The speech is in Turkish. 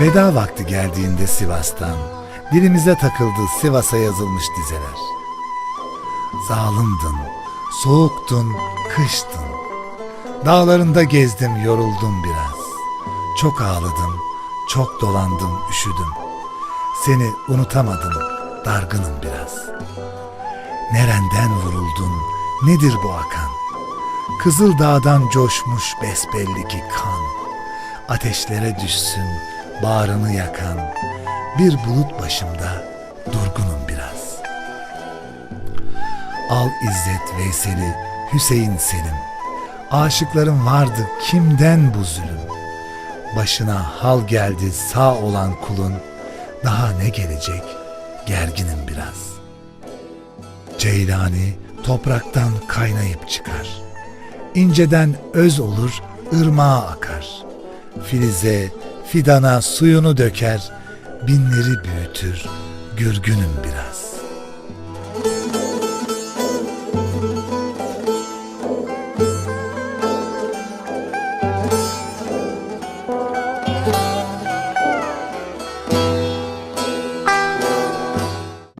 Veda vakti geldiğinde Sivas'tan dilimize takıldı Sivas'a yazılmış dizeler. Zalimdin, soğuktun, kıştın. Dağlarında gezdim, yoruldum biraz. Çok ağladım, çok dolandım, üşüdüm. Seni unutamadım, dargınım biraz. Nereden vuruldun, nedir bu akan? Kızıl dağdan coşmuş besbelli ki kan. Ateşlere düşsün, bağrını yakan. Bir bulut başımda, durgunum biraz. Al İzzet Veysel'i, Hüseyin Selim. Aşıklarım vardı, kimden bu zulüm? Başına hal geldi sağ olan kulun, daha ne gelecek, gerginim biraz. Ceylani topraktan kaynayıp çıkar. İnceden öz olur, ırmağa akar. Filize, fidana suyunu döker, binleri büyütür, gürgünüm biraz.''